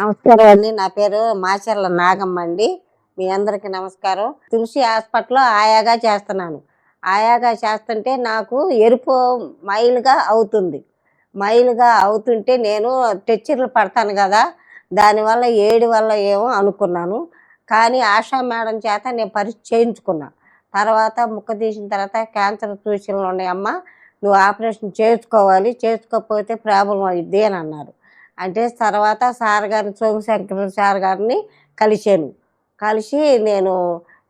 నమస్కారం అండి. నా పేరు మాచర్ల నాగమ్మ అండి. మీ అందరికి నమస్కారం. తులసి హాస్పిటల్లో ఆయాగా చేస్తున్నాను. ఆయాగా చేస్తుంటే నాకు ఎరుపు మైలుగా అవుతుంది. మైలుగా అవుతుంటే నేను టెచ్చర్లు పడతాను కదా దానివల్ల ఏడు వల్ల ఏమో అనుకున్నాను. కానీ ఆశా మేడం చేత నేను పరీక్ష చేయించుకున్నా. తర్వాత ముక్క తీసిన తర్వాత క్యాన్సర్ సూచనలు ఉన్నాయమ్మ నువ్వు ఆపరేషన్ చేసుకోవాలి. చేసుకోకపోతే ప్రాబ్లం అవుద్ది అని అన్నారు. అంటే తర్వాత సార్ గారిని సోమశంకర సార్ గారిని కలిశాను. కలిసి నేను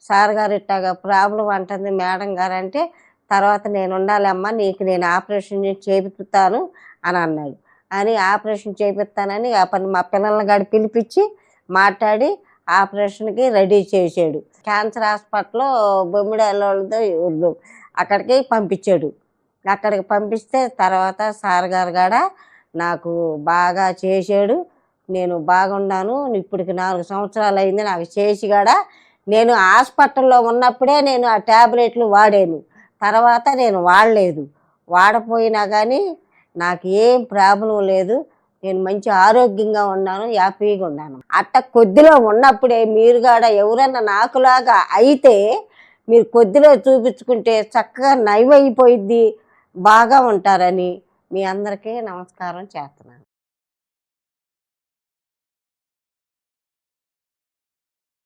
సార్ గారు ఇట్టాగా ప్రాబ్లం అంటుంది మేడం గారు అంటే తర్వాత నేను ఉండాలమ్మా నీకు నేను ఆపరేషన్ చేపిస్తాను అని అన్నాడు. అని ఆపరేషన్ చేపిస్తానని ఆ పని మా పిల్లల్ని గారు పిలిపించి మాట్లాడి ఆపరేషన్కి రెడీ చేసాడు క్యాన్సర్ హాస్పిటల్లో బొమ్మిడాళ్ళతో అక్కడికి పంపించాడు. అక్కడికి పంపిస్తే తర్వాత సార్ గారు కూడా నాకు బాగా చేసాడు నేను బాగున్నాను. ఇప్పటికి నాలుగు సంవత్సరాలు అయింది నాకు చేసి కూడా నేను హాస్పిటల్లో ఉన్నప్పుడే నేను ఆ ట్యాబ్లెట్లు వాడాను. తర్వాత నేను వాడలేదు. వాడపోయినా కానీ నాకు ఏం ప్రాబ్లం లేదు. నేను మంచి ఆరోగ్యంగా ఉన్నాను హ్యాపీగా ఉన్నాను. అట్ట కొద్దిలో ఉన్నప్పుడే మీరు కూడా ఎవరన్నా నాకులాగా అయితే మీరు కొద్దిలో చూపించుకుంటే చక్కగా నయమైపోయిద్ది బాగా ఉంటారని. మీ అందరికీ నమస్కారం చేస్తున్నాను.